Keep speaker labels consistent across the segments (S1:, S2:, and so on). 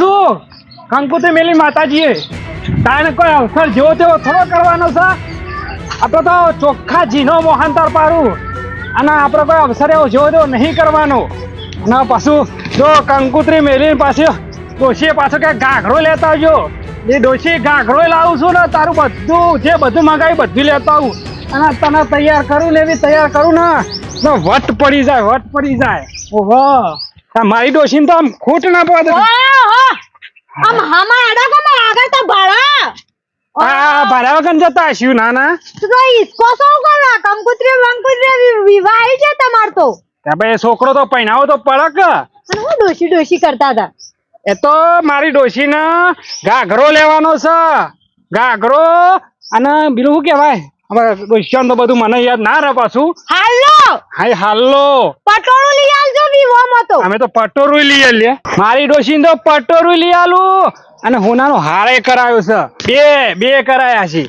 S1: છું. કંકુતી મેલી માતાજીએ. તાને કોઈ અવસર જેવો તેવો થોડો કરવાનો છે? આપણે તો ચોખ્ખા જીનો મોહનતર પારું અને આપણે કોઈ અવસર એવો જેવો તેવો નહીં કરવાનો. ના પાછું જો કંકુતરી મેલી પાછી ડોશીએ પાછો ક્યાંક ઘાઘરો લેતા આવજો એ ડોશી ઘાઘરો લાવું છું ને તારું બધું, જે બધું મંગાવ્યું બધું લેતા આવું. અને તને તૈયાર કરું ને એવી તૈયાર કરું ને વટ પડી જાય, વટ પડી જાય. ઓહો. મારી ડોશીને તો આમ ખૂટ ના પડે.
S2: આમ હામાં આડા કોમાં આગળ તો
S1: આ ભાડા વગર જતા હશું ના ના.
S2: તો ઈસકો શું કરો કંકુત્રી વંકુત્રી વિવાહ આવી છે તમાર તો.
S1: ભાઈ છોકરો તો પહેણાવો તો પડક. કે
S2: અને હું ડોશી ડોશી કરતા હતા?
S1: એ તો મારી ડોશીને ઘાઘરો લેવાનો છે. ઘાઘરો અને બીજું શું કહેવાય? અમારે ડોશીઓને તો બધું મને યાદ ના રહે પાછું.
S2: હાલો!
S1: હાય હાલો!
S2: પટોળું લઈ આવજો વિવો મતો
S1: અમે તો પટોરું લઈ આલીએ. મારી ડોશીને તો પટોરું લઈ આલું. અને હોનાનો હારે કરાયો છે. બે બે કરાયા છે.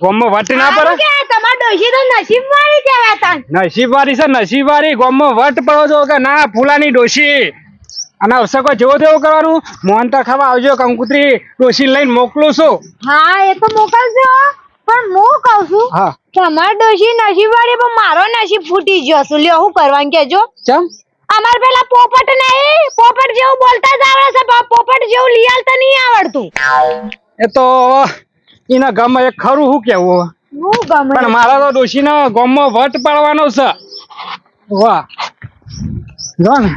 S1: ગોમમાં વટ ના પડે?
S2: તમાર ડોશી તો નસીબ વાળી કહેવાય તાન
S1: નસીબ વાળી છે નસીબ વાળી ગોમમાં વટ પડો છો કે ના ફૂલાની ડોશી? અને અવસર કોઈ જેવો તેવો કરવાનું. મોહનતા ખાવા આવજો કંકુતરી ડોશી લઈને મોકલું છું.
S2: હા એ તો મોકલજો. પણ હું કહું છું
S1: હા.
S2: તમાર ડોશી નસીબ વાળી પણ મારો નસીબ ફૂટી ગયો છું. લ્યો હું કરવાનું કેજો
S1: ચમ?
S2: અમાર પેલા પોપટ નહીં પોપટ જેવું બોલતા જ આવડે છે પણ પોપટ જેવું લિયાલ તો નહીં આવડતું.
S1: એ તો એના ગામમાં એક ખરું શું કેવું
S2: હું ગમે.
S1: પણ મારા તો ડોશીને ગામમાં વટ પાડવાનો છે. વાહ. જો ને.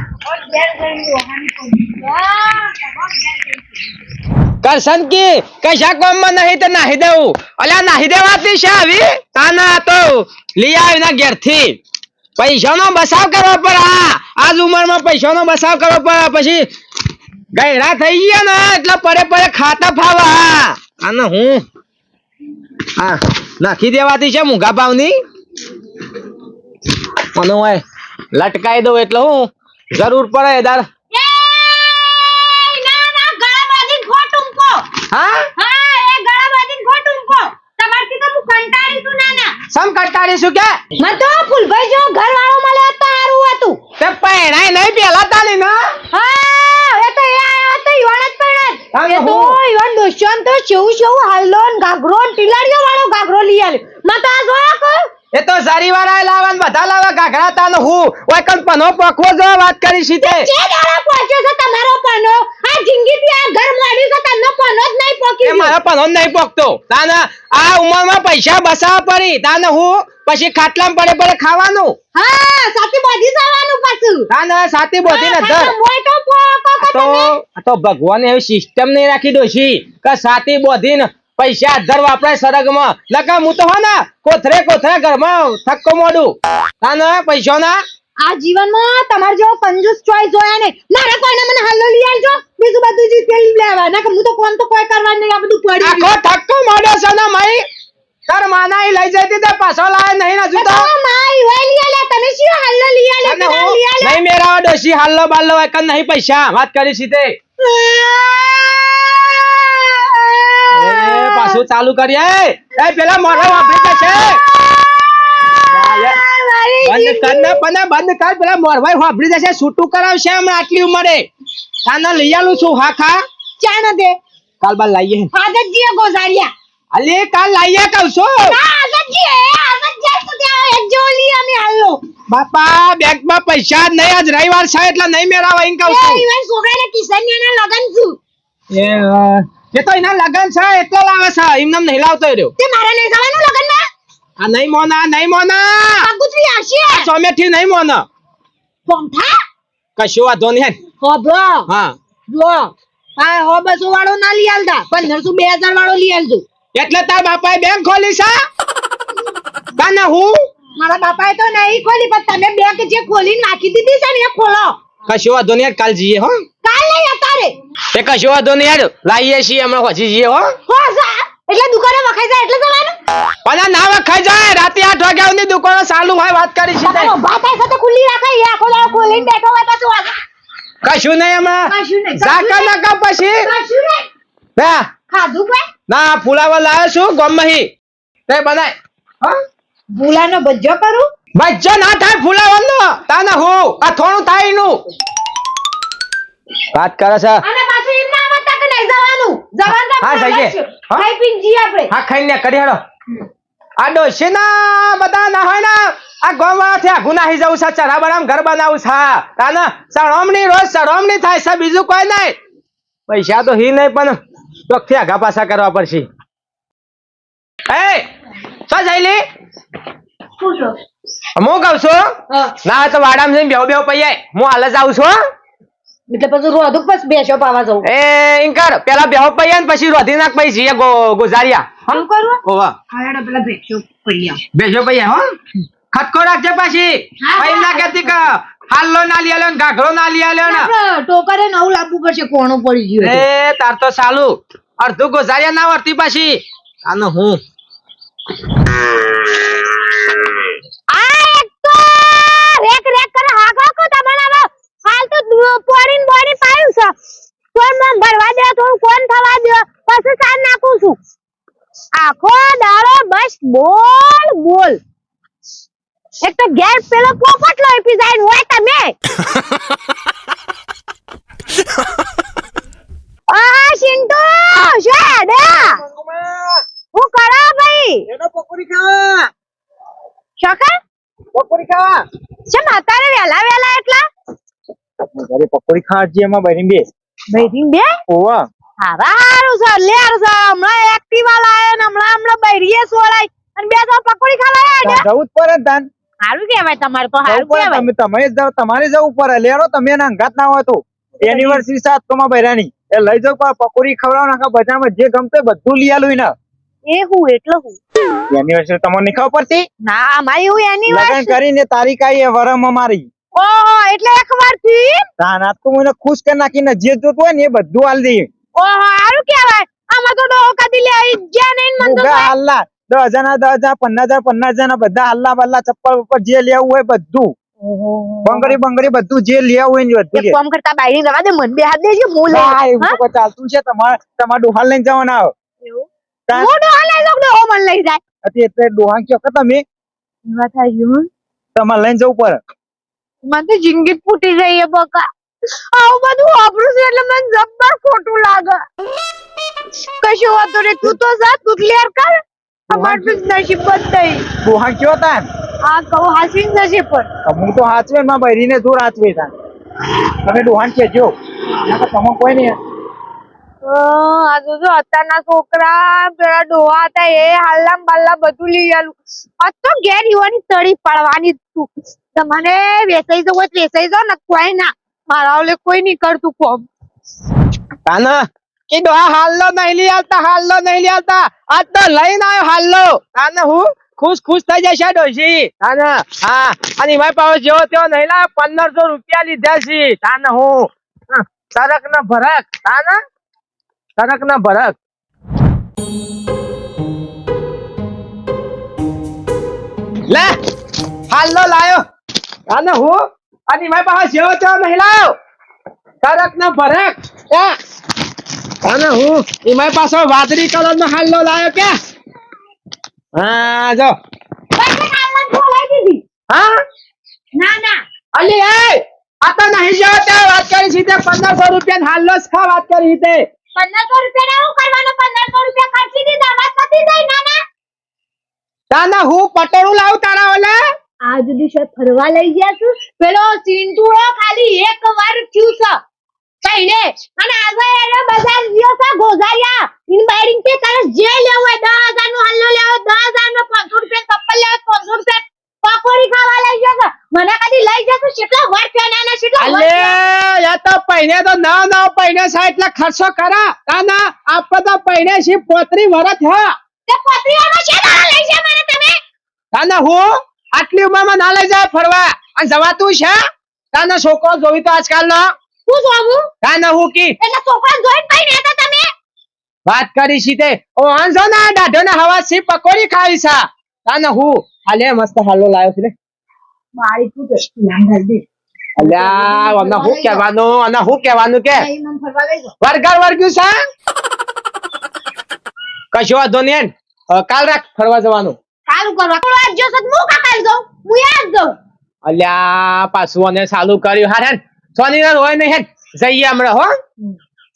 S3: કરશન કી કશા કોમમાં નહીં તો નાહી દેવું. અલ્યા, નાહી દેવાતી છે આવી? તાના તો લઈ આવીને ઘેરથી. પૈસાનો બસાવ કરવો પડે, હા. આજ ઉંમરમાં પૈસાનો બસાવ કરવો પડે. પછી ગયરા થઈ ગયા ને, એટલે પડે પડે ખાતા ફાવા. અને હું? હા, નાખી દેવાતી છે મૂંઘા ભાવની? અને લટકાઈ દઉં એટલે હું? જરૂર પડે દાર
S2: ના ના ગળા બાંધીને ખોટું કો
S3: હા
S2: હા એ ગળા બાંધીને ખોટું કો તમારથી તો હું કંટાળી છું ના ના
S3: સમ કંટાળીશું કે?
S2: મને તો ફૂલભાઈ જો ઘર વાળો મળે તો સારું હતું.
S3: તે પહેરાય નહીં પેલા તાલી ના?
S2: હા એ તો એ આયો તો યોણ જ પણ એ તો
S3: યોણ
S2: ઈવણ તો ચેવું ચેવું હાલો ગાઘરો ટીલાડીઓ વાળો ગાઘરો લઈ આલ્યો. મેં તો આ જોયા કે
S3: એ તો સારી વાળા લાવન બધા લાવા ઘાઘરા તાનો હું. ઓય કન પનો પકવો જો વાત કરી છી તે.
S2: જે દાડા પહોંચ્યો છે તમારો પનો આ જિંદગીથી આ ઘર મળ્યું છે તનો પનો જ નહીં પોકી
S3: એ મારો પનો નહીં પકતો. તાને આ ઉંમરમાં પૈસા બસાવા પડી. તાને હું પછી ખાટલામાં પડે પડે ખાવાનું.
S2: હા સાથે બોધી જવાનું પાછું.
S3: તાને સાથી બોધી ને ધર.
S2: મોય તો પોકો કે
S3: તો તો ભગવાને એવી સિસ્ટમ નહીં રાખી દોશી કે સાથી બોધીને પૈસા અધર વાપરાય સરગમાં. લકા હું તો હો ને કોથરે કોથરે ઘરમાં થક્કો મોડું. તાને પૈસાના?
S2: આ જીવનમાં તમાર જેવો કંજૂસ ચોઈસ જોયા ને મારા કોઈને મને હલ્લો લઈ આવજો. બીજું બધું જ તેલ લેવા. ના કે હું તો કોણ તો કોઈ કરવા નહીં આ બધું પડી
S3: આખો થક્કો મોડો છે ને માઈ? તાર માના લઈ જતી તે પાછો લાય નહીં ના જુતો
S2: માઈ હોય લઈ આલે તમે શું હલ્લો લઈ આલે લઈ આલે?
S3: નહીં મેરા ડોશી હલ્લો બાલ્લો કન નહીં પૈસા. વાત કરી એ પાછું ચાલુ કરીએ. એ પેલા મોઢા વાપરી જશે બંધ કર ને પણ બંધ કર. પેલા મોરભાઈ વાપરી જશે છૂટું કરાવશે હમણાં આટલી ઉંમરે. તાને લઈ આલું છું હા ખા.
S2: ચાણ દે.
S3: કાલ બાર લાવીએ
S2: આદતજી ગોઝારિયા
S3: અલે કાલ લાવીએ કહું છું.
S2: ના આદતજી આદતજી તો ત્યાં એક જોલી અમે હાલો
S3: બાપા બેંકમાં પૈસા નહીં. આજ રવિવાર છે એટલે નહીં મેરાવા એમ કહું
S2: એ
S3: છું.
S2: છોકરાને છોકરાને ને લગન છું.
S3: એ એ તો એના લગન છે એટલો લાવે છે. એમને નહીં લાવતો રહ્યો.
S2: તે મારે નહીં જવાનું લગન ને?
S3: આ નહીં મોના નહીં મોના.
S2: આગુતરી આવશે.
S3: સોમેઠી નહીં મોના.
S2: પોંઠા
S3: કશું વાંધો નહીં હેડ.
S2: હોબળો
S3: હા.
S2: જો આ હો બસો વાળો ના લઈ આલતા પંદરસો બે હજાર વાળો લઈ આલજો
S3: એટલે તાર બાપાએ બેંક ખોલી છે? તને હું?
S2: મારા બાપાએ તો નહીં ખોલી પણ તમે બેંક જે ખોલી નાખી દીધી છે ને એ ખોલો.
S3: કશું વાંધો નહીં કાલ જઈએ હો. એ કશું વાંધો નહીં યાર લાવીએ છીએ હમણાં પછી જઈએ હો.
S2: એટલે દુકાને વખાઈ જાય એટલે જવાનું.
S3: અને ના વખાઈ જાય. રાતે આઠ વાગ્યા સુધી દુકાનો ચાલુ હોય વાત કરી છે તે.
S2: તમારો ભાત તો ખુલ્લી રાખાય એ આખો દાડો ખોલીને બેઠો હોય પાછો
S3: કશું નહીં હમણાં.
S2: કશું નહીં,
S3: ઝાકા નાકા પછી.
S2: કશું નહીં.
S3: ના.
S2: ખાધું કઈ?
S3: ના ફુલાવા લાવ્યો છું ગમહી તે બનાય હા
S2: ભૂલાનો ભજ્જો કરું?
S3: બચ્ચો ના થાય ફુલાવાનો તાના હું આ થોડું થાયનું વાત કરે છે
S2: અને પાછું એમ ના મત કે નહીં જવાનું જવાનું
S3: હા,
S2: આપણે
S3: જઈએ.
S2: જ છે.
S3: હા?
S2: ખાઈ પીને જઈએ આપણે.
S3: હા ખાઈ ને કરી હેડો આ ડોશી ના બધા ના હોય ને આ ગોવાથી આઘું નાહી જવું છે ચરા બરામ ઘર બનાવું છે. તાને સળોમણી રોજ સળોમણી થાય છે બીજું કોઈ નહીં. પૈસા તો હી નહીં પણ ચોકથી આઘા પાછા કરવા પડશે. એ શું જઈલી હું કહું છું? ના તો વાડામાં જઈને બેવ બેવ પૈયે હું હાલ જ આવું છું.
S2: એટલે પછી રોધુક પછી બેસો પાવા જવું
S3: એ ઇન્કર પેલા બેહો પૈયા ને પછી રોધી નાખ પછી જઈએ ગો- ગુજારિયા.
S2: શું કરવું
S3: ઓવા
S2: હાડો પેલા બેસો પૈયા.
S3: બેજો પૈયા હો? ખટકો રાખજે પછી. પૈ ના. કેતી કે હાલ્લો ના લઈ આલ્યો ને ગાઘરો ના લઈ આલ્યો ને.
S2: ટોકરે નવું લાવવું પડશે કોણું પડી ગયું.
S3: એ તાર તો ચાલુ અડધું ગુજારિયા ના વર્તી પાછી. આનો હું?
S2: આ એક તો રેક રેક કરે હાગો કો તમને હાલ તો પોરીન બોડી પાયું છે. કોણ મન ભરવા દે તો કોણ થવા દે. પછી સાર નાખું છું. આખો દાડો બસ બોલ બોલ. એક તો ગેર પેલો પોપટ પી જાય હોય તમે. આ સિંટુ શું હેડે? હું કરો ભાઈ?
S3: પકોડી ખાવા.
S2: શકા
S3: પકોડી ખાવા.
S2: ચમ અત્યારે વેલા વેલા એટલા?
S1: ઘરે પકોડી ખાવા એમાં બહેરી બે.
S2: બહેરી બે?
S1: ઓવા.
S2: હારા છે લેર છે હમણાં એક્ટિવા લાયો ને હમણાં હમણાં બહેરીએ સોળાય. અને બે તો પકોડી ખાવા આયા
S1: જવું જ પડે તાન.
S2: હારું કહેવાય તમારે તો હારું કહેવાય.
S1: તમે તમે જ જાઓ તમારે જવું પડે. લેરો તમે એના અંગાત ના હોય તો. એનિવર્સરી સાત તો માં બૈરાની એ લઈ જાવ પણ પકોડી ખવડાવો નાખા બજારમાં જે ગમતે બધું લઈ આલું ને
S2: એ હું એટલે હું.
S1: એનિવર્સરી તમને નહીં ખબર પડતી?
S2: ના મારી હું એનિવર્સરી
S1: લગન કરીને તારીખ આવી વરમ મારી
S2: ઓહો એટલે વારથી?
S1: તાન તો મને ખુશ કરી નાખીને જે જોતું હોય ને એ બધું હાલ દઈએ
S2: ઓહો હારું કહેવાય. આમાં તો ડોહો કદી લે જ્યાં નહીં મન તો
S1: ઉગા દસ હજાર ના દસ હજાર પંદર હજાર પંદર હજાર ના બધા હાલના બલ્લા ચપ્પલ ઉપર જે લેવું હોય બધું. બંગરી બંગરી બધું જે લેવું હોય ને બધું
S2: કામ કરતા બાયડી રવા દે મન બે હાથ દેજો હું લે
S1: હા, એવું તો ચાલતું છે. તમારે તમાર ડોહાલ લઈને જવાના આવો.
S2: એવું? હું ડોહાલ લઈ જાઉં ડોહો મન લઈ જાય?
S1: એટલે ડોહા કયો કે તમે.
S2: વાત ગયું
S1: તમારે લઈને જવું પડે.
S2: મને તો જિંદગી ફૂટી ગઈ છે બકા. આવું બધું વાપરું છું એટલે મને જબ્બર ખોટું લાગે. કશું વાંધો નહીં. તું તો જા તું ક્લિયર કર. અમાર તો નસીબ જ તું
S1: હા કયો તા
S2: હા કહું હાસી નસીબ પર.
S1: હું તો હાચવે માં બહેરીને દૂર હાચવે તા તમે ડોહાન કેજો જો તમે કોઈ નહીં.
S2: આ તો જો અત્યારના છોકરા પેલા ડોહા હતા એ હાલ્લા બાલ્લા બધું લઈ આલું. આ તો ઘેર યુવાની તળી પાડવાની તું. તમને વેચાઈ જવું હોય તો વેચાઈ જાવ ને કોઈ ના. મારા ઓલે કોઈ નહીં કરતું કોમ.
S3: તાને કે ડોહા હાલનો નહીં લઈ આવતા હાલનો નહીં લઈ આવતા. આજ તો લઈને આવ્યો હાલનો. તાને હું? ખુશ ખુશ થઈ જશે ડોશી. તાને હા. અને એમાં પાછો જેવો તેવો નહીં લાવ પંદરસો રૂપિયા લીધા છે. તાને હા, સરક ને ભરક. તાને સરક ભરત. ભરક લે હાલો લાયો. તાને હું? અને એમાં પાસે જેવો છો નહીં લાયો. સરક ને ભરક એ અને હું? એમાં પાછો વાદળી કલર નો હાલો લાયો કે? હા જો. હા?
S2: ના ના.
S3: અલી એ આ તો નહીં જો તે વાત કરી સીધે પંદરસો રૂપિયા હાલો છ ખા વાત કરી સીધે
S2: પંદરસો રૂપિયા શું કરવાનો? પંદરસો રૂપિયા ખર્ચી દીધા. વાત પતી જાય ના ના
S3: હું પટોળું લાવું તારા ઓલે?
S2: આજ દિવસે ફરવા લઈ ગયા છું પેલો ચિંટુડો ખાલી એક વાર થયું છે. કઈને અને આગળ એનો બજાર ગયો છે ગોઝારિયા. ઇન બાયરિંગ કે તારે જે લેવું હોય દસ હજારનું હલ્લો લેવો દસ હજાર નો પાંચસો રૂપિયા ચપ્પલ લેવો રૂપિયા પકોડી ખાવા લઈ ગયો છે. મને કદી લઈ જશું કેટલા વાર પેનાના કેટલા
S3: અલે
S2: વાર
S3: યા તો ના ના નવ સા એટલે ખર્ચો કરા. ના આપણે તો પૈને છે પોતરી વરત હા.
S2: તે પત્રીઓનો છે તારા લઈ જા મને તમે?
S3: તાના હું આટલી ઉંમરમાં ના લઈ જાય ફરવા. અને જવાતું છે? તાના છોકરો જોવી તો આજકાલ નો
S2: હું જોવું?
S3: ના હું કી?
S2: એટલે છોકરા જોઈ કઈ તો તમે?
S3: વાત કરી છે તે? ઓ આંજો ના દાઢો ને હવા સી પકોડી ખાવી છે? ના હું. હાલે મસ્ત હાલો લાયો છે
S2: મારી તું દસ્તી નામ દે
S3: અલ્યા અને હું કહેવાનું અને હું કહેવાનું કે? વર્ગર વર્ગ્યું છે? કશો વાંધો નહીં કાલ રાખ ફરવા જવાનું.
S2: સારું કરવા. થોડો આજ જો સત હું કાકાલ જાઉં? હું યાદ જાઉં?
S3: અલ્યા પાછું અને કર્યું. હાર હેન સોની ના હોય નહીં હેન જઈએ હમણાં હો.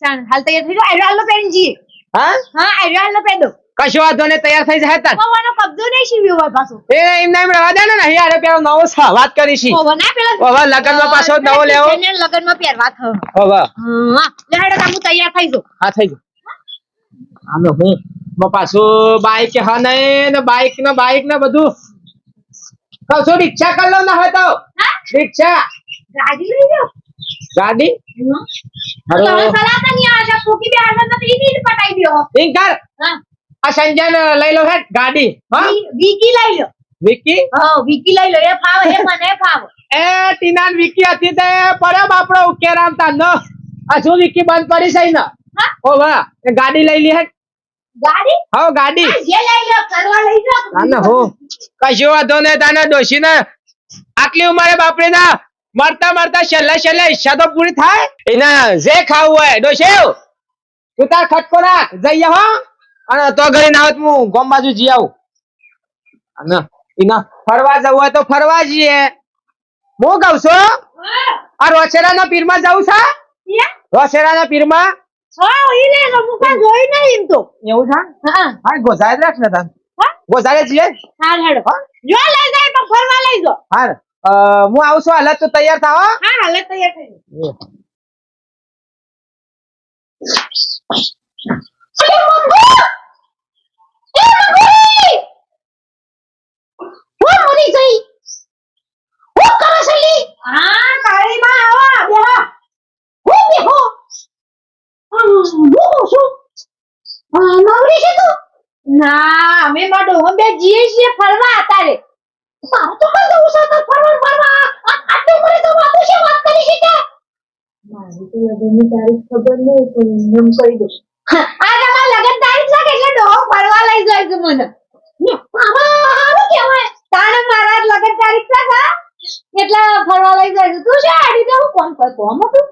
S2: ચાલ હાલ તૈયાર થઈ આયરો હાલો પહેરીને જઈએ
S3: હા?
S2: હા આયરો નો પેન દો
S3: કશો વાંધો ને તૈયાર થઈ જાય તાર.
S2: પવનનો કબજો નહીં શીવ્યો હોય પાછો.
S3: એ એમને એમ રહેવા દે ને અરે પેલો નવો છે વાત કરીશી.
S2: પવન ના પેલા
S3: હવે લગનમાં પાછો નવો લેવો.
S2: એને લગનમાં પહેરવા થયો
S3: હવે
S2: હા લે હેડો તામું તૈયાર થઈ જો
S3: હા થઈ જો આનો હું માં પાછું બાઈક હા ને ને બાઈક ને બાઈક ને બધું. કશો રિક્ષા કર લો ના હોય તો. રિક્ષા.
S2: ગાડી લઈ લો
S3: ગાડી? હારો
S2: સલાહ તો નહીં આવે ફૂકી બે આવે તો ઈ ઈ પટાઈ દો
S3: ઇંકર
S2: હા.
S3: આ સંજય ને લઈ લો હેડ ગાડી હા?
S2: વિકી લઈ લો.
S3: વિકી?
S2: હા વિકી લઈ લો. એ ફાવ એ મને ફાવ.
S3: એ ટીનાન વિકી હતી તે પડ્યો બાપડો ઉકેરામ તા ન. આ શું વિકી બંધ પડી છે ને
S2: હા?
S3: ઓ વાહ એ ગાડી લઈ લી હેડ.
S2: ગાડી?
S3: હા ગાડી.
S2: જે લઈ લો કરવા લઈ જાઓ
S3: ના હો. કશો વાંધો તાને ડોશી ને આટલી ઉંમરે બાપડી ના મરતા મરતા છેલ્લે છેલ્લે ઈચ્છા તો પૂરી થાય? એના જે ખાવું હોય ડોશી તું તાર ખટકો રાખ જઈએ હો અને તો ઘરે ના આવત હું ગોમ બાજુ જી આવું. અને એના ફરવા જવું હોય તો ફરવા જઈએ. હું કઉ છું આ રોશેરા ના પીરમાં જવું છે? રોશેરા ના પીરમાં
S2: હા. લે લો મુકા જોઈ નહીં હાલત તો
S3: છે
S2: હા.
S3: હું જઈ
S2: હું કરો છલી હા કાળી માં આવા બેહા. હું બેહો? હું છું? નવરી છે તું? ના અમે માડો હું બે જીએ છીએ ફરવા અતારે તારે તો કઈ જવું છે તાર ફરવા ફરવા આટલી ઉંમરે તો બાપુ છે વાત કરી છે કે મારી તો લગનની તારીખ ખબર નહીં પણ એમ કહી દઉં આ તમારા લગન તારીખ લાગે એટલે ડોહો ફરવા લઈ જાય છે મને. આમાં સારું કહેવાય. તાણે મારા લગન તારીખ છે કા એટલે ફરવા લઈ જાય તું છે આડી તો હું કોણ કહે કોમ તું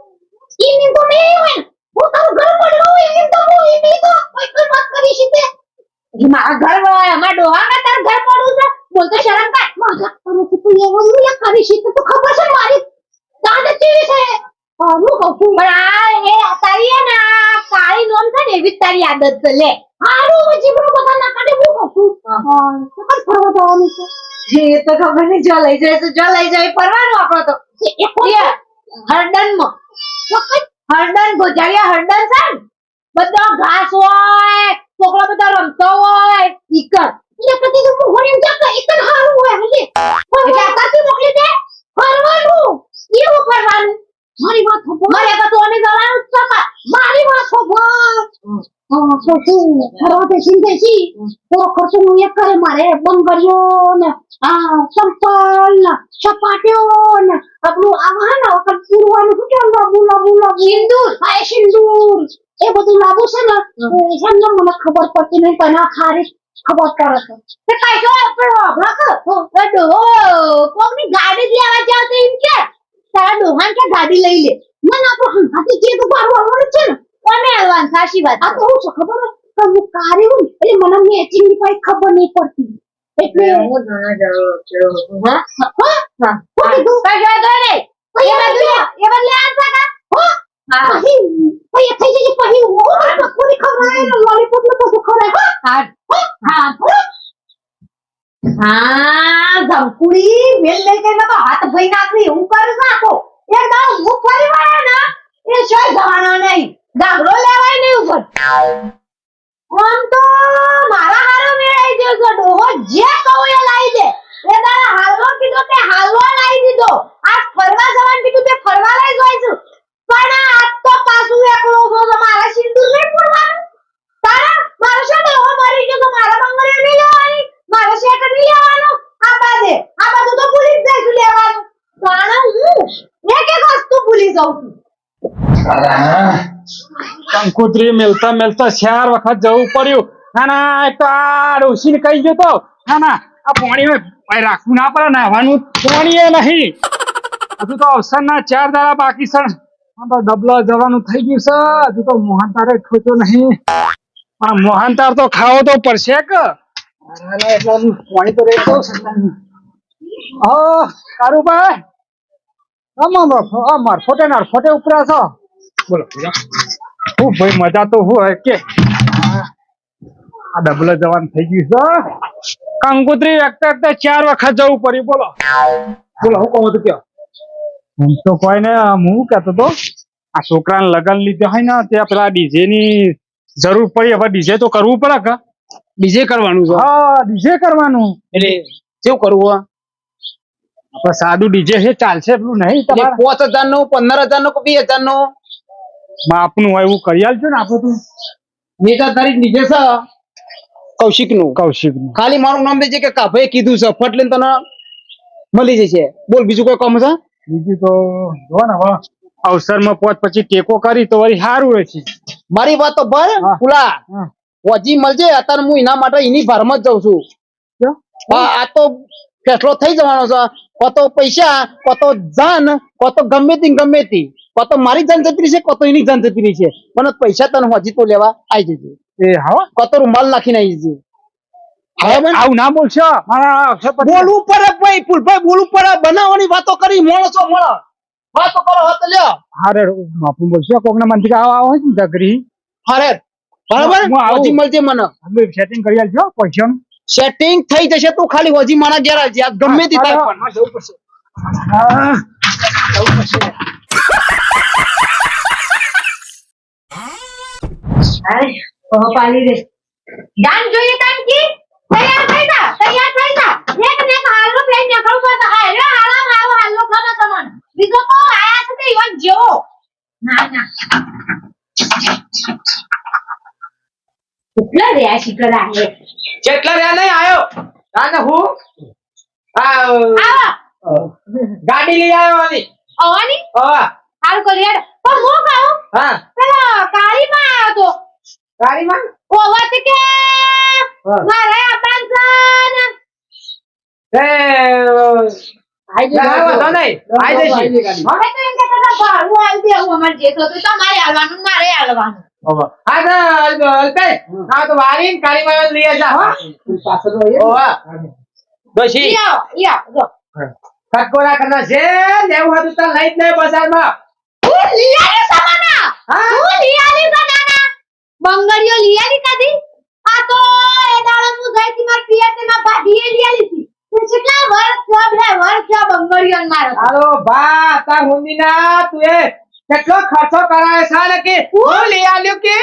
S2: ઈની તો નહીં હોય હું તારું ઘર પડ્યો હોય એમ તો હું ઈની તો કોઈ કોઈ વાત કરી છે તે. ઈ મારા ઘર હોય ડોહા ડોહામાં તાર ઘર પડું છે. બોલતો શરમ મજાક કરું છું તું એવો યા કરી છે તો ખબર છે મારી? તાને કેવી છે. હું કહું છું પણ આ એ તારી ને આ કાળી નોમ છે ને એવી તારી આદત છે. લે. હારું જીબડો બધા ના કાઢે હું કહું છું. હા. તો ફરવા જવાનું છે. એ તો ખબર નહીં જો લઈ જાય તો જો લઈ જાય ફરવાનું આપણો તો. હરડનમાં હરડન ગોજારિયા હરડન છે ને? બધો ઘાસ હોય છોકરા બધા રમતો હોય ઈકર એ કદી તો ઈકર હારું હોય એટલે આતાથી મોકલી દે ફરવાનું. એવું ફરવાનું. મારી વાત મારે તો અમે જવાનું જ છે હા તો શું ફરવા તે સિંધે છી તો ખર્ચો નું એક કરે મારે બંગડીઓ ને આ સંપલ ને સપાટીઓ ને આપણું આવા હે ને વખત પૂરવાનું કેવું લાબુ લાબુ લાબુ સિંદૂર હા સિંદૂર એ બધું લાબુ છે ને એમને મને ખબર પડતી નહીં પણ આ ખારી ખબર પડે છે તે કઈ જો આપણે વાપરા કર તો ડો કોકની ગાડી લેવા જાવ તો એમ કે તારા ડોહાન કે ગાડી લઈ લે. ના ના આપણે હંકાતી જે તો બારું આવવાનું છે ને કોને આવવાનું સાચી વાત આ તો હું ખબર? કે હું કારી હું એટલે મને મેચિંગની કઈ ખબર નહીં પડતી. એટલે હું ના જાણો હા? હા? હા. હું કીધું? કઈ જોઈ દો ને એ બદલે એ બદલે હો? હા. પછી પછી થઈ જશે પછી હું પૂરી ખવડાય ને લોલીપોપ ને બધું ખવડાય હા? હા. હા? હા. ધમકુડી મેલ મેલ કરીને તો હાથ ભઈ નાખી હું કરું નાખો એકદમ હું ફરી વાળા ના એ શોય જવાના નહીં. ગાગરો લેવાય નહીં ઉપર. આમ તો મારા હારો મેળાઈ ગયો છે. ડોહો જે કહું એ લાવી દે. એ તારા હાલવો કીધો તે હાલવો લાવી દીધો. આ ફરવા જવાનું કીધું તે ફરવા લઈ જોઈ છું પણ આ તો પાછું એકલો છો છે મારા સિંદૂર નહીં પૂરવાનું તારા, મારો શું ડોહો મરી ગયો તો મારા બંગલે નહીં લેવાની. મારો શેક નહીં લેવાનું. આ બાજે, આ બધું તો ભૂલી જ જઈશું લેવાનું. પણ હું એક એક વસ્તુ ભૂલી જાઉં છું.
S1: કંકુત્રી મેલતા મેલતા ચાર વખત જવું પડ્યું. ના ના તો આ ડોશીને કહી ગયો તો. ના ના આ પાણી રાખવું ના પડે નાહવાનું પાણી નહીં. હજુ તો અવસરના ચાર દાડા બાકી સર તો ડબલો જવાનું થઈ ગયું છે. હજુ તો મોહન તારે ખોટો નહીં. પણ મોહન તાર તો ખાવો તો પડશે કે. પાણી તો રહેતો કારુભાઈ. આમ આ મરફોટે નરફોટે ઉપરા છો. બોલો. હું ભાઈ મજા તો હોય કે. આ ડબલ જવાન થઈ ગયું છે. કંકુત્રી વખતે વખતે ચાર વખત જવું પડ્યું બોલો. બોલો હું કહું તું કયો? હું તો કોઈ ને હું કેતો તો આ છોકરાને લગન લીધે હોય ને ત્યાં પેલા ડીજે ની જરૂર પડી હવે ડીજે તો કરવું પડે કે?
S3: ડીજે કરવાનું છે.
S1: હા ડીજે કરવાનું.
S3: એટલે કેવું કરવું?
S1: આપણે સાદું ડીજે છે ચાલશે એટલું નહીં તમારે?
S3: પાંચ હજારનું પંદર હજારનું બે હજારનું
S1: માપનું હોય એવું કરી આલજો ને આપણે તું.
S3: નેતા તારીખ ડીજે છે કૌશિકનું
S1: કૌશિક
S3: ખાલી મારું નામ દેજે કે કાભાઈ કીધું છે ફટ લઈને તને મળી જશે. બોલ બીજું કોઈ કામ છે?
S1: બીજું તો જો ને હવે અવસરમાં પોત પછી ટેકો કરી તો વળી સારું રહેશે
S3: મારી વાત તો ભર
S1: ફૂલા
S3: પુલા. મળજે અત્યારે હું એના માટે એની ભારમાં જ જઉં છું. આ તો ફેસલો થઈ જવાનો છે. કતો પૈસા কত જાન কত ગમે તે ગમે તે કતો મારી જાન જતી છે કતો એની જાન જતી છે. પણ પૈસા તને હજી તો લેવા આવી જજે.
S1: એ હા?
S3: કતો રૂમાલ નાખીને આવી જજે?
S1: આવું ના બોલશો?
S3: બોલવું પડે ભાઈ ફૂલભાઈ બોલવું પડે. બનાવવાની વાતો કરી માણસો મળે. વાતો કરો હત લ્યો.
S1: હારે માપું બોલશો કોક ના મનથી આવા આવો છે જગરી
S3: હારે. બરાબર? હજી મળજે મને.
S1: સેટિંગ કરી આલજો પૈસાનું?
S3: સેટિંગ થઈ જશે તું ખાલી હજી મારા ઘેર આવજે આ ગમે તે તારે પણ
S1: જવું પડશે. જવું પડશે.
S2: અરે ઓહો પાલી રે દાન જોઈએ કામ કી? તૈયાર થઈ જા તૈયાર થઈ જા. એક ને હાલો બે ને કરું તો હા રે હાલો હાલો હાલો ખમા ખમા બીજો તો આયા છે તે યોન જેવો. ના ના. કેટલા રહ્યા આ શીકરા હે?
S3: જેટલા રહ્યા નહીં આયો? તાને હું? આ
S2: આવો.
S3: ગાડી લઈ આવ્યો આની.
S2: આવવાની
S3: હા
S2: હાલ કરી હેડ. પણ હું કહું
S3: હા.
S2: પેલા કાળી માં આવ્યો તો.
S3: ગાડીમાં
S2: ઓવા તે કે? મારે આપણ
S3: એ ના, વાંધો નહીં. આઈ જઈશ.
S2: હવે તો એમ કે હું ભાડું આલી દેવું અમારે જે તો તમારે હાલવાનું મારે હાલવાનું
S3: હા તો અલ્પ- અલ્પેશ, હા તો વારીને લઈ આવજા, હો?
S2: જો.
S3: કરના છે. લેવું હતું તો લઈ જ નહીં બજારમાં.
S2: હું. લઈ સમાના
S3: હા?
S2: હું બંગડીઓ આ તો એ દાડો હું ગઈ હતી માર પિયર તે માં ભાભીએ આવી હતી. તે કેટલા વર્ષ થયા બે વર્ષ થયા બંગડીઓ મારો
S3: હાલો બા તાર હુંદીના તું એ કેટલો ખર્ચો કરાવે છે ને કે હું લઈ આવ્યો કે?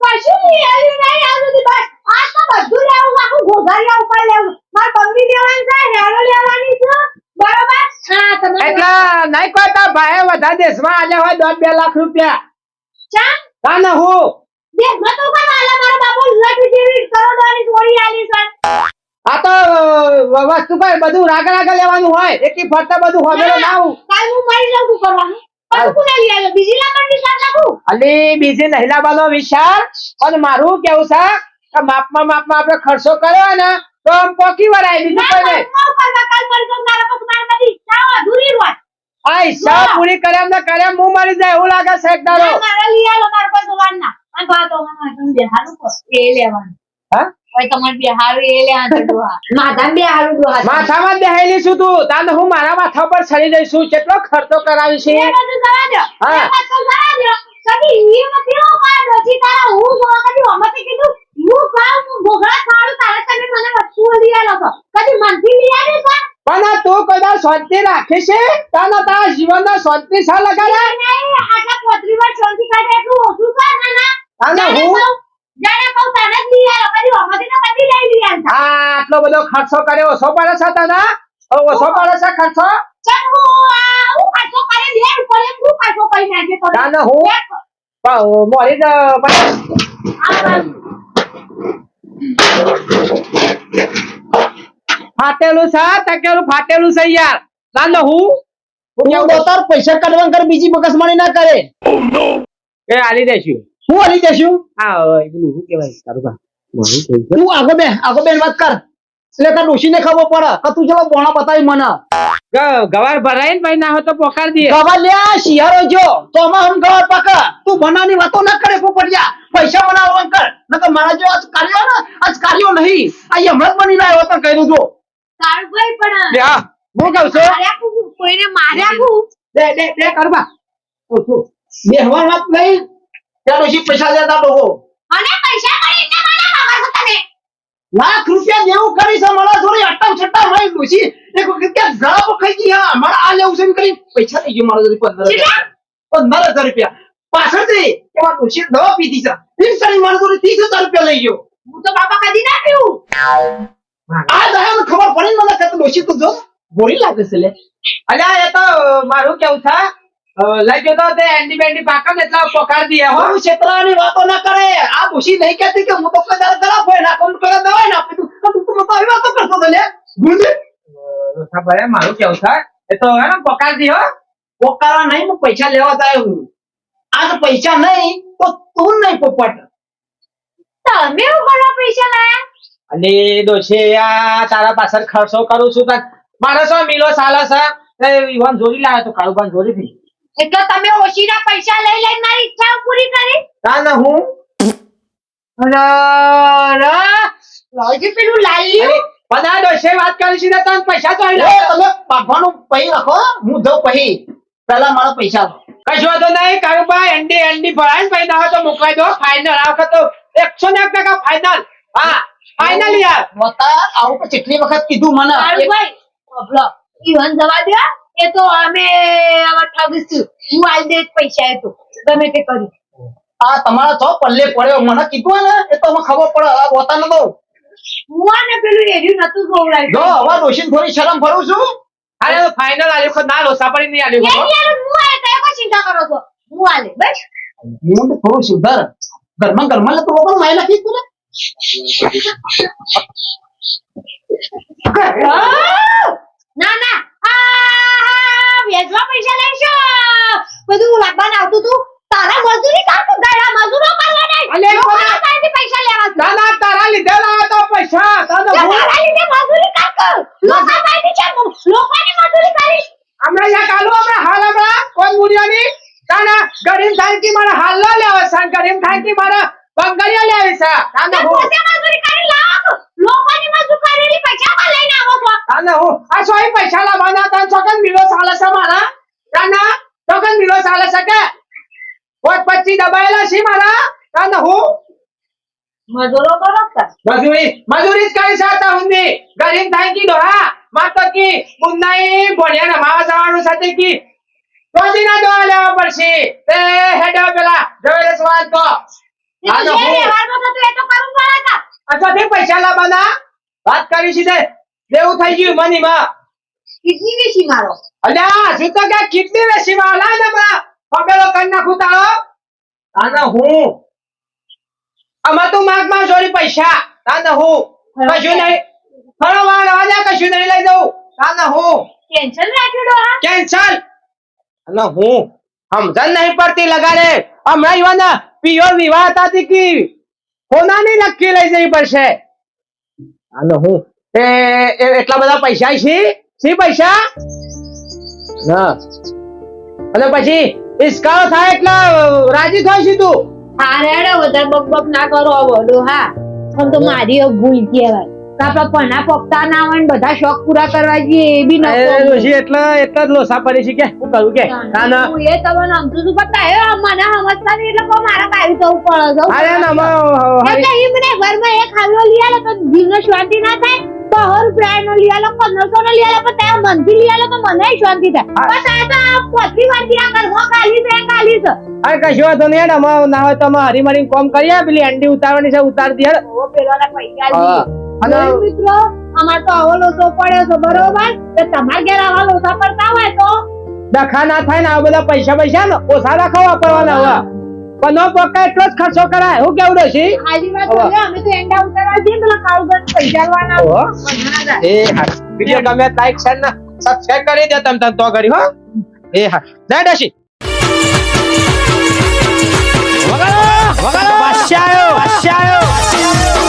S2: કશું લઈ આવ્યું નહીં આ બધી બસ. આ તો બધું લેવું આખું ઘોઘારિયા ઉપર લેવું. માર બંગડી લેવાની છે હેરો લેવાની છે. બરોબર? હા તમે
S3: એટલે નહીં કોઈ તાર ભાઈ વધારે દેશમાં આલ્યા હોય દોઢ બે લાખ રૂપિયા.
S2: ચા?
S3: તાને હું.
S2: દેશમાં તો કોણ આલા? મારો બાપુ લટ જેવી કરોડોની ચોરી આલી છે.
S3: આ તો વસ્તુ કઈ બધું રાગ રાગ લેવાનું હોય. એકી ફરતા બધું હોમેલો ના આવું.
S2: કાલ હું મરી જાઉં શું કરવાનું બીજી
S3: અને મારું કેવું છે કે માપમાં માપમાં આપણે ખર્ચો કર્યો ને તો આમ પોકી વરાય બીજું કઈ નહીં આ હિસાબ પૂરી કર્યા ને કર્યા હું મરી જાય એવું લાગે છે એક દાડો.
S2: ના, મારે લઈ આવ્યો મારે કોઈ જોવાનું ના અને બા તો મને તમે બેહારું કો એ લેવાનું.
S3: માથામાં બેહેલી છું તું. તાને હું મારા માથા પર ચડી કેટલો ખર્ચો કરાવી
S2: કદી કદી કદી
S3: પણ તું કદાચ શાંતિ રાખે છે? તાને તારા જીવનના શાંતિ શા લગાડે?
S2: આટલા પોત્રી વાર શાંતિ કાઢે એટલું ઓછું કર ના ના
S3: હું-
S2: કહું- જાણે કહું તને લઈ આલો કદી અમતે તો કદી લઈ લઈ આવતા
S3: આ આટલો બધો ખર્ચો કર્યો ઓછો પડે છે તને? ઓછો પડે છે ખર્ચો?
S2: ચાલ હું આ હું પાછો કરે બે ઉપર એક હું પાછો કરી નાખે તો?
S3: તાને હું? પણ મોરી જ ફાટેલું છે ટકેલું ફાટેલું છે યાર. ના હું? હું દોતર પૈસા કાઢવા કર બીજી મગજમારી ના કરે. એ આલી દેશું હું હલી જશું હા? પેલું શું કહેવાય? તારું કા તું આગો બે આગો બેન વાત કર. એટલે તાર ડોશીને ખબર પડે. કે તું ચલો બોણા બતાવી મને. ગવાર ભરાય ને ભાઈ ના હોય તો પોકાર દે ગવાર લે શિયાળો જો. તો આમાં હમ ગવાર પાકા. તું બનાની વાતો ના કરે પોપડિયા પૈસા બનાવવા કર. તો મારા જો આજ કાર્યો ને આજ કાર્યો નહીં. આ હમણાં જ બની લાવ્યો તો કહી દઉં
S2: તારું ભાઈ પણ.
S3: બે હા હું કહું છું?
S2: કુ કોઈને માર્યા હું
S3: બે બે બે કરવા.
S4: બેહવા વાત નહીં. ત્યાં ડોશી પૈસા લેતા ડોહો
S2: અને પૈસા મળી ને મને ખબર છે તને.
S4: લાખ રૂપિયા દેવું કરી છે મારા થોડી અટ્ટા છટ્ટા મારી ડોશી. એક વખત ક્યાં ઝડપ ખાઈ ગઈ હા મારે આ લેવું છે કરી પૈસા થઈ ગયો મારા જોડે પંદર હજાર. પંદર હજાર રૂપિયા. પાછળથી એમાં ડોશી દવા પીધી છે. સારી મારા જોડે ત્રીસ હજાર રૂપિયા લઈ ગયો.
S2: હું તો બાપા કદી ના પીવું.
S4: આ દયા ખબર પડી મને કે ડોશી તો જો બોરી લાગે છે લે.
S3: અલ્યા એ તો મારું કેવું અ, લઈ ગયો તો તે એન્ડી બેન્ડી પાકમ એટલા પકડી દે હો.
S4: હું છેતરાની વાતો ના કરે. આ ડોશી નહીં કહેતી કે હું તો કોઈ દાડો ખરાબ હોય ના કોણ કરે દવાય ના તું તો તું તો આવી વાતો કરતો લે ગુંજી
S3: હા, ભાઈ મારું કેવું થાય એ તો હે ને પકડી દી હો.
S4: પોકારા નહીં હું પૈસા લેવા જાય હું આજ પૈસા નહીં તો તું નહીં પોપટ.
S2: તમે એવું પૈસા લાયા?
S3: અને દોશે આ તારા પાછળ ખર્ચો કરું છું તક મારે શું મિલો સાલા સા એ ઈવન જોડી લાવ્યો તો કાળુબાન જોરી થી
S2: એટલે તમે ઓશીના પૈસા લઈ લઈ મારી ઈચ્છાઓ પૂરી કરી?
S3: તાને હું. અરે, અરે,
S2: પેલું લાલ્યું?
S3: પના આ વાત કરી છે? તને પૈસા તો
S4: એ તમે પાકવાનું પહી રાખો હું. જઉં પહી. પેલા મારા પૈસા.
S3: કશો વાંધો નહીં કાળુબા એન્ડી એન્ડી ભરાય ને ભાઈ ના હોય તો મોકલાઈ દો. ફાઇનલ આ વખત તો એકસો ને એક ટકા ફાઈનલ હા ફાઈનલ યાર.
S4: મોટા આવું કેટલી વખત કીધું મને?
S2: અભલો ઈવન જવા દે એ તો અમે આવા ઠગીશું. હું આલ દે પૈસા એ તો. ગમે તે કરી.
S4: આ તમારા તો પલ્લે પડ્યો. મને કીધું ને એ તો મને ખબર પડે. આ વતા ન દઉં.
S2: મુવાને પેલું એર્યું નતું
S4: જો
S2: ગોવડાવ્યું
S4: હવે ડોશીને થોડી શરમ ભરું છું.
S3: અરે ફાઇનલ આલ્યો ખો ના લોસા પડી નહીં આલ્યો.
S2: યાર હારું હું આય કોઈ ચિંતા કરો છો. હું આલે બસ.
S4: હું તો થોડું સુધર. ઘરમાં ઘરમાં લે તો વગર માય લખી તું ને.
S2: ના ના. વેચવા પૈસા લઈશો. બધું લાવવાનું આવતું તું. તારા મજૂરી કામ તું ગળા મજૂરો કરવાના
S3: અલે,
S2: લોકોના પૈસા લેવા
S3: ના ના તારા લીધેલા હોય તો પૈસા. તને
S2: તારા લીધે મજૂરી કર. લોકો પાસેથી છે. લોકોની મજૂરી કરીશ.
S3: અમે યા કાલો અમે હાલ અમે કોણ મુરિયાની તાના ગરીમ થાય કે મારા હાલ લો લેવા સાં ગરીમ થાય કે મારા બંગડિયા લેવી છે? તાના
S2: પોતે મજૂરી કરી લાવો. લોકોની મજૂરી કરેલી પૈસા માં લઈને
S3: તાને હું આ સોય પૈસા લાવવાના તને છોકન મિલો ચાલે છે મારા. કાના ચોકન મિલો ચાલે છે કે? પોત પચી દબાયેલા છે મારા. કાને હું?
S2: મજૂરો કરો
S3: મજૂરી મજૂરી જ કરી શકતા હું ગરીબ થાય કી ડોહા? માતો કી મુન્નાઈ ભણ્યા નમાવા જવાનું સાથે કી. રોજીના દવા લેવા પડશે. એ હેડો પેલા જવેરેશ વાત કો
S2: તે. થતું તો
S3: અથવા પૈસા લાવવાના? વાત કરી છે દેવું થઈ ગયું મનીમાં.
S2: કિડની વેચી મારો.
S3: અલ્યા શું તો કે કિડની વેસી લા ને હમણાં પગેલો કરી નાખું તારો? તાના હું? આમાં તું માગમાં જોડી પૈસા. તાના હું? કશું નહીં. ફરો વાર આજા કશું નહીં લઈ દઉં તાના હું?
S2: કેન્સલ રાખ્યું ડોહા
S3: કેન્સલ અને હું? સમજણ નહીં પડતી લગાડે. હમણાં યુવાના પિયોર વિવાહ હતા કી. હોનાની નક્કી લઈ જવી પડશે? અને હું? એટલા બધા પૈસા છે? શી પૈસા? ના અને પછી ઇસ્કારો થાય એટલે રાજી થાય છે તું?
S2: હારેડો વધારે બક બક ના કરો બોલો હા. પણ તો મારી ભૂલ કહેવાય. આપણા પના પપ્પા ના હોય ને બધા શોખ પૂરા કરવા જઈએ એ બી
S3: નથી એટલે એટલા જ લોસા પડી છે કે હું કરું કે? ના ના
S2: હું એ તમને સમજુ છું પણ તારે મને સમજતા નહીં એટલે મારા કાઈ જવું પડે.
S3: અરે ના
S2: ઈ ઘરમાં એક હાલો લઈ નો લઈ આલો 1500 નો લઈ આલો પણ ત્યાં મનથી લઈ આલો તો મને શાંતિ થાય પણ આ તો આ પોતરી વાંચી આ ઘરમાં કાલી છે કાલી છે
S3: અરે કશો વાંધો નહીં હેડ અમે ના હોય તો અમે હરી મરી કોમ કરીએ પેલી અંડી ઉતારવાની છે ઉતાર દે હેડ.
S2: ઓ પેલાના પૈસા
S3: હા.
S2: લઈએ.
S3: અને
S2: મિત્રો અમાર તો આવો લોસો પડ્યો છે બરોબર તો તમાર ઘેર આવા લોસા પડતા હોય તો
S3: ડખા ના થાય ને આ બધા પૈસા પૈસા ને ઓછા રાખવા વાપરવાના હવે પણ નો પક્કા એટલો જ ખર્ચો કરાય. હું કેવું ડોશી?
S2: હાજી વાત. અમે તો ઉતારવા પેલા.
S3: એ હા. વિડિયો ગમે લાઈક શેર ને સબસ્ક્રાઇબ કરી દે તમ તમ તો કરી હો. એ હા. જય દશી વગાડો વગાડો. બાદશાહ આવ્યો